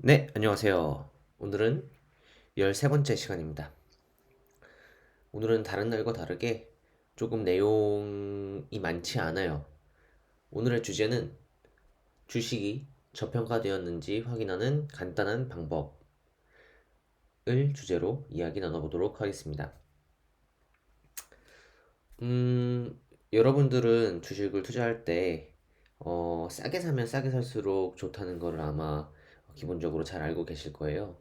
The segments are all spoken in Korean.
네, 안녕하세요. 오늘은 13번째 시간입니다. 오늘은 다른 날과 다르게 조금 내용이 많지 않아요. 오늘의 주제는 주식이 저평가되었는지 확인하는 간단한 방법을 주제로 이야기 나눠보도록 하겠습니다. 음, 여러분들은 주식을 투자할 때, 어, 싸게 사면 싸게 살수록 좋다는 거를 아마 기본적으로 잘 알고 계실 거예요.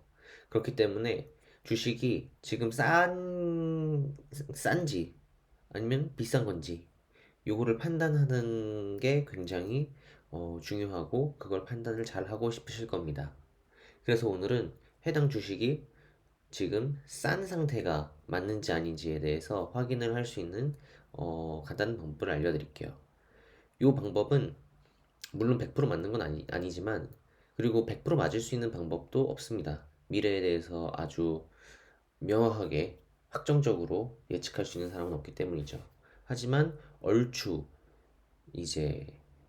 그렇기 때문에 주식이 지금 싼, 싼지 아니면 비싼 건지 요거를 판단하는 게 굉장히 어, 중요하고 그걸 판단을 잘 하고 싶으실 겁니다. 그래서 오늘은 해당 주식이 지금 싼 상태가 맞는지 아닌지에 대해서 확인을 할 수 있는 어, 간단한 방법을 알려드릴게요. 이 방법은 물론 100% 맞는 건 아니, 아니지만 그리고 100% 맞을 수 있는 방법도 없습니다. 미래에 대해서 아주 명확하게 확정적으로 예측할 수 있는 사람은 없기 때문이죠. 하지만 얼추 이제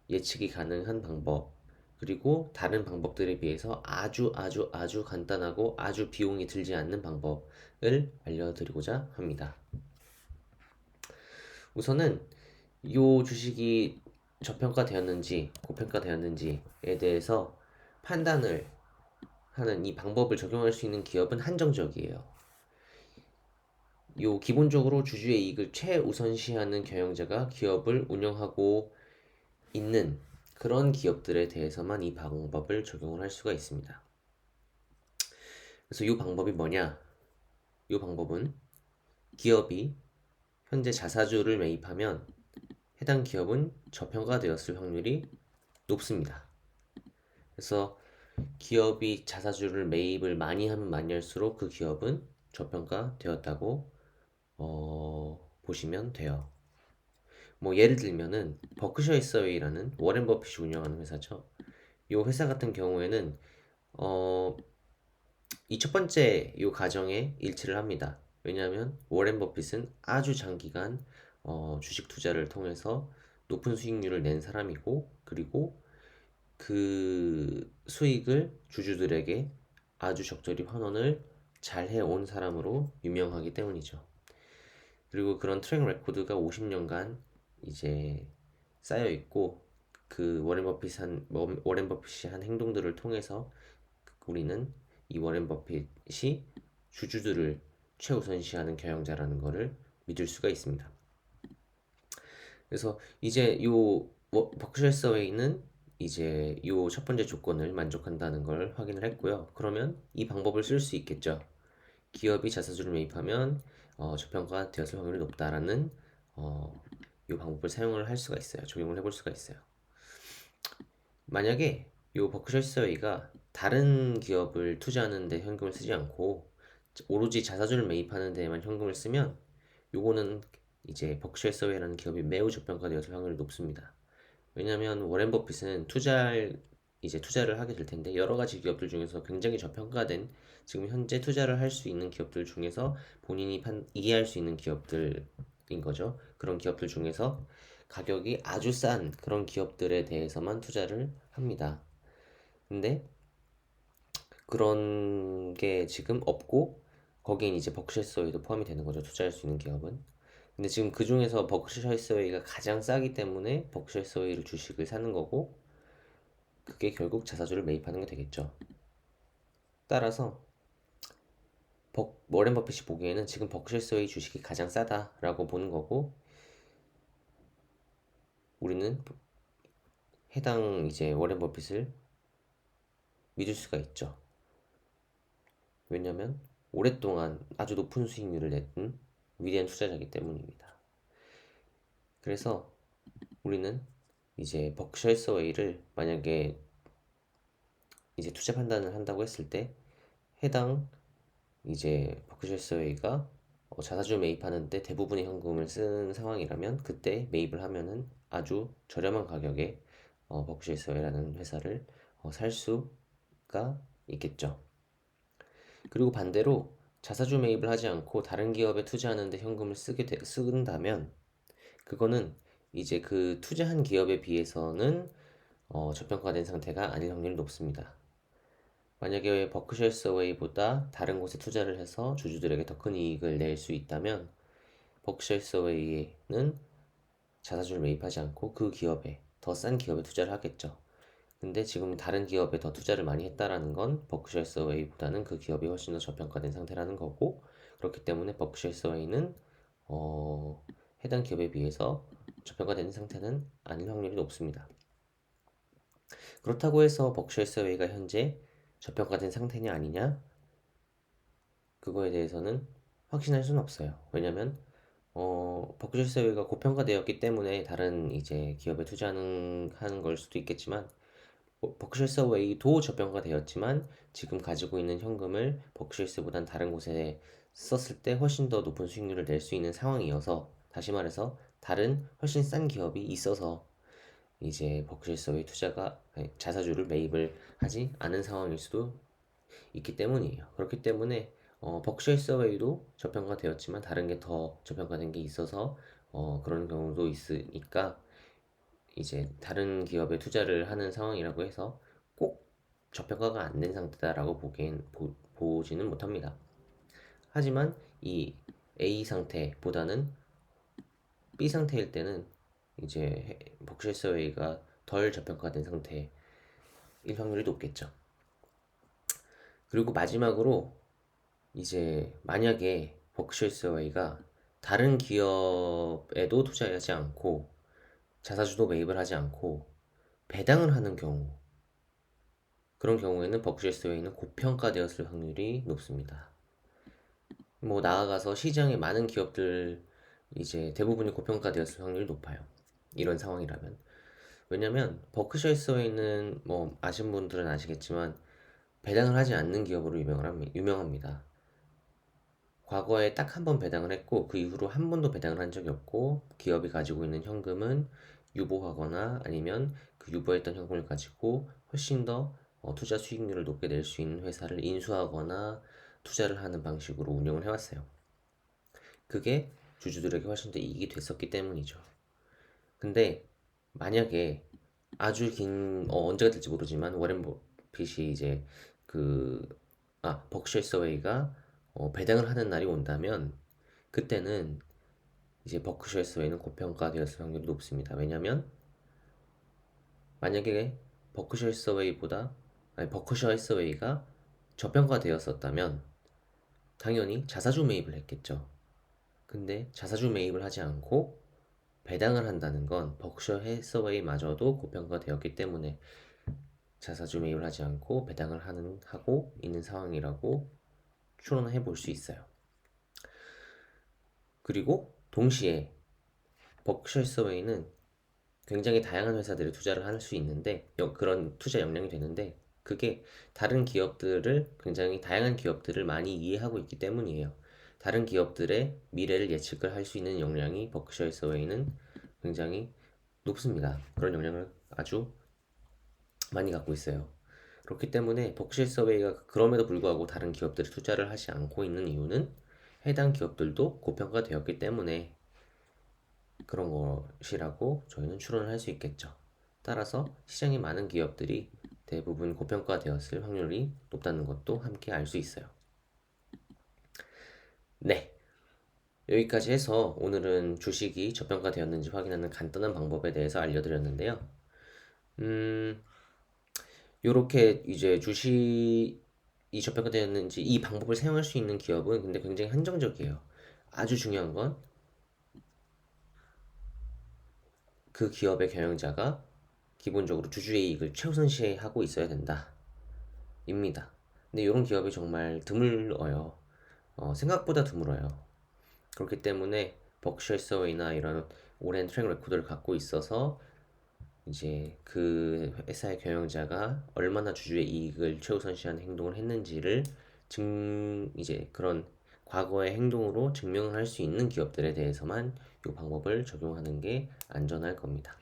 예측이 가능한 방법 그리고 다른 방법들에 비해서 아주 아주 아주 간단하고 아주 비용이 들지 않는 방법을 알려드리고자 합니다. 우선은 이 주식이 저평가되었는지 고평가되었는지에 대해서 판단을 하는 이 방법을 적용할 수 있는 기업은 한정적이에요. 요 기본적으로 주주의 이익을 최우선시하는 경영자가 기업을 운영하고 있는 그런 기업들에 대해서만 이 방법을 적용을 할 수가 있습니다. 그래서 이 방법이 뭐냐? 이 방법은 기업이 현재 자사주를 매입하면 해당 기업은 저평가되었을 확률이 높습니다. 그래서 기업이 자사주를 매입을 많이 하면 많이 할수록 그 기업은 저평가 되었다고 어, 보시면 돼요. 뭐 예를 들면은 버크셔 해서웨이라는 워렌 버핏이 운영하는 회사죠. 이 회사 같은 경우에는 어, 이 첫 번째 이 가정에 일치를 합니다. 왜냐하면 워렌 버핏은 아주 장기간 어, 주식 투자를 통해서 높은 수익률을 낸 사람이고 그리고 그 수익을 주주들에게 아주 적절히 환원을 잘 해온 사람으로 유명하기 때문이죠. 그리고 그런 트랙 레코드가 50년간 이제 쌓여 있고 그 워렌 버핏 한 워렌 버핏이 한 행동들을 통해서 우리는 이 워렌 버핏이 주주들을 최우선시하는 경영자라는 것을 믿을 수가 있습니다. 그래서 이제 요 버크셔 서웨이는 이제 이 첫 번째 조건을 만족한다는 걸 확인을 했고요. 그러면 이 방법을 쓸 수 있겠죠. 기업이 자사주를 매입하면 어, 저평가 되었을 확률이 높다라는 어, 이 방법을 사용을 할 수가 있어요. 적용을 해볼 수가 있어요. 만약에 이 버크셔 서웨이가 다른 기업을 투자하는데 현금을 쓰지 않고 오로지 자사주를 매입하는 데에만 현금을 쓰면 요거는 이제 버크셔 서웨이라는 기업이 매우 저평가되었을 확률이 높습니다. 왜냐하면 워렌 버핏은 투자를 이제 투자를 하게 될 텐데 여러 가지 기업들 중에서 굉장히 저평가된 지금 현재 투자를 할 수 있는 기업들 중에서 본인이 판, 이해할 수 있는 기업들인 거죠. 그런 기업들 중에서 가격이 아주 싼 그런 기업들에 대해서만 투자를 합니다. 근데 그런 게 지금 없고 거기엔 이제 버크셔서에도 포함이 되는 거죠. 투자할 수 있는 기업은. 근데 지금 그 중에서 버크셔 해서웨이가 가장 싸기 때문에 버크셔 해서웨이를 주식을 사는 거고 그게 결국 자사주를 매입하는 게 되겠죠. 따라서 버, 워렌 버핏이 보기에는 지금 버크셔 해서웨이 주식이 가장 싸다라고 보는 거고 우리는 해당 이제 워렌 버핏을 믿을 수가 있죠. 왜냐면 오랫동안 아주 높은 수익률을 냈던 위대한 투자자이기 때문입니다. 그래서 우리는 이제 버크셔 해서웨이를 만약에 이제 투자 판단을 한다고 했을 때 해당 이제 버크셔 해서웨이가 어, 자사주 매입하는데 대부분의 현금을 쓴 상황이라면 그때 매입을 하면은 아주 저렴한 가격에 어, 버크셔 해서웨이라는 회사를 어, 살 수가 있겠죠. 그리고 반대로 자사주 매입을 하지 않고 다른 기업에 투자하는데 현금을 쓰게 되, 쓴다면 그거는 이제 그 투자한 기업에 비해서는 어, 저평가된 상태가 아닌 확률이 높습니다. 만약에 버크셔 해서웨이보다 다른 곳에 투자를 해서 주주들에게 더 큰 이익을 낼 수 있다면 버크셔 해서웨이는 자사주를 매입하지 않고 그 기업에 더 싼 기업에 투자를 하겠죠. 근데 지금 다른 기업에 더 투자를 많이 했다라는 건 버크셔 해서웨이보다는 그 기업이 훨씬 더 저평가된 상태라는 거고 그렇기 때문에 버크셔 해서웨이는 어, 해당 기업에 비해서 저평가된 상태는 아닐 확률이 높습니다. 그렇다고 해서 버크셔 해서웨이가 현재 저평가된 상태냐 아니냐 그거에 대해서는 확신할 수는 없어요. 왜냐면 어, 버크셔 해서웨이가 고평가되었기 때문에 다른 이제 기업에 투자하는 하는 걸 수도 있겠지만 뭐, 버크셔 해서웨이도 저평가되었지만 지금 가지고 있는 현금을 버크셔 해서보단 다른 곳에 썼을 때 훨씬 더 높은 수익률을 낼 수 있는 상황이어서 다시 말해서 다른 훨씬 싼 기업이 있어서 이제 버크셔 해서웨이 투자가 자사주를 매입을 하지 않은 상황일 수도 있기 때문이에요. 그렇기 때문에 어, 버크셔 해서웨이도 저평가되었지만 다른 게 더 저평가된 게 있어서 어, 그런 경우도 있으니까 이제 다른 기업에 투자를 하는 상황이라고 해서 꼭 저평가가 안 된 상태다라고 보기엔 보, 보지는 못합니다. 하지만 이 A 상태보다는 B 상태일 때는 이제 버크셔 해서웨이가 덜 저평가된 상태일 확률이 높겠죠. 그리고 마지막으로 이제 만약에 버크셔 해서웨이가 다른 기업에도 투자하지 않고 자사주도 매입을 하지 않고 배당을 하는 경우 그런 경우에는 버크셔 해서웨이는 고평가되었을 확률이 높습니다. 뭐 나아가서 시장에 많은 기업들 이제 대부분이 고평가되었을 확률이 높아요. 이런 상황이라면. 왜냐면 버크셔 해서웨이는 뭐 아신 분들은 아시겠지만 배당을 하지 않는 기업으로 유명합니다. 과거에 딱 한 번 배당을 했고 그 이후로 한 번도 배당을 한 적이 없고 기업이 가지고 있는 현금은 유보하거나 아니면 그 유보했던 현금을 가지고 훨씬 더 어, 투자 수익률을 높게 낼 수 있는 회사를 인수하거나 투자를 하는 방식으로 운영을 해왔어요. 그게 주주들에게 훨씬 더 이익이 됐었기 때문이죠. 근데 만약에 아주 긴 어, 언제가 될지 모르지만 워렌 버핏이 이제 그 아 버크셔 서웨이가 어, 배당을 하는 날이 온다면 그때는 이제 버크셔 해서웨이는 고평가되었을 확률이 높습니다. 왜냐하면 만약에 버크셔 해서웨이보다 아니 버크셔 해서웨이가 저평가되었었다면 당연히 자사주 매입을 했겠죠. 근데 자사주 매입을 하지 않고 배당을 한다는 건 버크셔 해서웨이마저도 고평가되었기 때문에 자사주 매입을 하지 않고 배당을 하는 하고 있는 상황이라고 추론해 볼 수 있어요. 그리고 동시에 버크셔 해서웨이는 굉장히 다양한 회사들이 투자를 할 수 있는데 그런 투자 역량이 되는데 그게 다른 기업들을 굉장히 다양한 기업들을 많이 이해하고 있기 때문이에요. 다른 기업들의 미래를 예측을 할 수 있는 역량이 버크셔 해서웨이는 굉장히 높습니다. 그런 역량을 아주 많이 갖고 있어요. 그렇기 때문에 버크셔 해서웨이가 그럼에도 불구하고 다른 기업들이 투자를 하지 않고 있는 이유는 해당 기업들도 고평가되었기 때문에 그런 것이라고 저희는 추론을 할 수 있겠죠. 따라서 시장에 많은 기업들이 대부분 고평가되었을 확률이 높다는 것도 함께 알 수 있어요. 네. 여기까지 해서 오늘은 주식이 저평가되었는지 확인하는 간단한 방법에 대해서 알려드렸는데요. 음, 요렇게 이제 주식이 저평가되었는지 이 방법을 사용할 수 있는 기업은 근데 굉장히 한정적이에요. 아주 중요한 건 그 기업의 경영자가 기본적으로 주주의 이익을 최우선시하고 있어야 된다. 입니다. 근데 이런 기업이 정말 드물어요. 어, 생각보다 드물어요. 그렇기 때문에 버크셔 서웨이나 이런 오랜 트랙 레코드를 갖고 있어서 이제 그 회사의 경영자가 얼마나 주주의 이익을 최우선시하는 행동을 했는지를 증 이제 그런 과거의 행동으로 증명을 할 수 있는 기업들에 대해서만 이 방법을 적용하는 게 안전할 겁니다.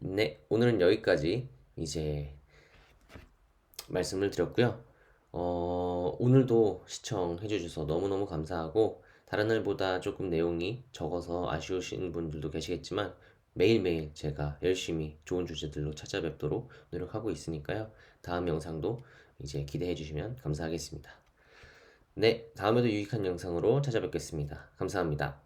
네, 오늘은 여기까지 이제 말씀을 드렸고요. 어, 오늘도 시청해 주셔서 너무너무 감사하고 다른 날보다 조금 내용이 적어서 아쉬우신 분들도 계시겠지만 매일매일 제가 열심히 좋은 주제들로 찾아뵙도록 노력하고 있으니까요. 다음 영상도 이제 기대해 주시면 감사하겠습니다. 네, 다음에도 유익한 영상으로 찾아뵙겠습니다. 감사합니다.